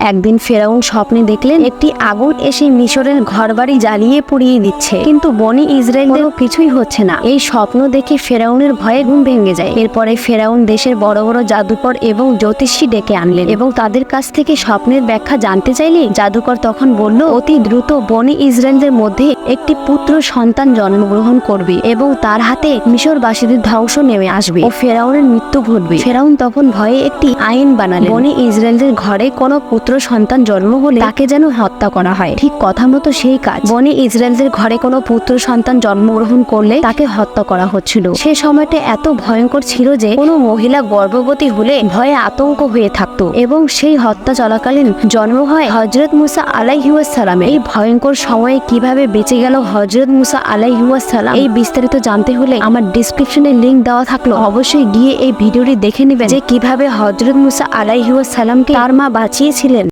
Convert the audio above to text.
একদিন ফেরাউন স্বপ্নে দেখলেন, একটি আগুন এসে মিশরের ঘরবাড়ি জ্বালিয়ে পুড়িয়ে দিচ্ছে। কিন্তু বনি ইসরায়েলদের কিছুই হচ্ছে না। এই স্বপ্ন দেখে ফেরাউনের ভয়ে ঘুম ভেঙে যায়। এরপরে ফেরাউন দেশের বড় বড় জাদুকর এবং জ্যোতিষী ডেকে আনলেন এবং তাদের কাছ থেকে স্বপ্নের ব্যাখ্যা জানতে চাইলে জাদুকর তখন বলল, অতি দ্রুত বনি ইসরায়েলদের মধ্যে একটি পুত্র সন্তান জন্মগ্রহণ করবে এবং তার হাতে মিশরবাসীদের ধ্বংস নেমে আসবে ও ফেরাউনের মৃত্যু ঘটবে। ফেরাউন তখন ভয়ে একটি আইন বানালেন। বনি ইসরায়েলদের ঘরে কোনো পুত্র সন্তান জন্ম হলে তাকে যেন হত্যা করা হয়। ঠিক কথা মতো সেই কাজ। বনি ইসরায়েলদের ঘরে কোনো পুত্র সন্তান জন্মগ্রহণ করলে তাকে হত্যা করা হচ্ছিল। সে সময়টা এত ভয়ঙ্কর ছিল যে কোনো মহিলা গর্ভবতী হলে ভয়ে আতঙ্ক হয়ে থাকতো এবং সেই হত্যা চলাকালীন জন্ম হয় হজরত মুসা আলাইহুয়াসালামে এই ভয়ঙ্কর সময়ে কীভাবে বেঁচে গেল হজরত মুসা আলাইহুয়াসালাম এই বিস্তারিত জানতে হলে আমার ডিসক্রিপশনে লিঙ্ক দেওয়া থাকল। অবশ্যই গিয়ে এই ভিডিওটি দেখে নেবেন যে কীভাবে হজরত মুসা আলাইহুয়াসালামকে তার মা বাঁচিয়েছিলেন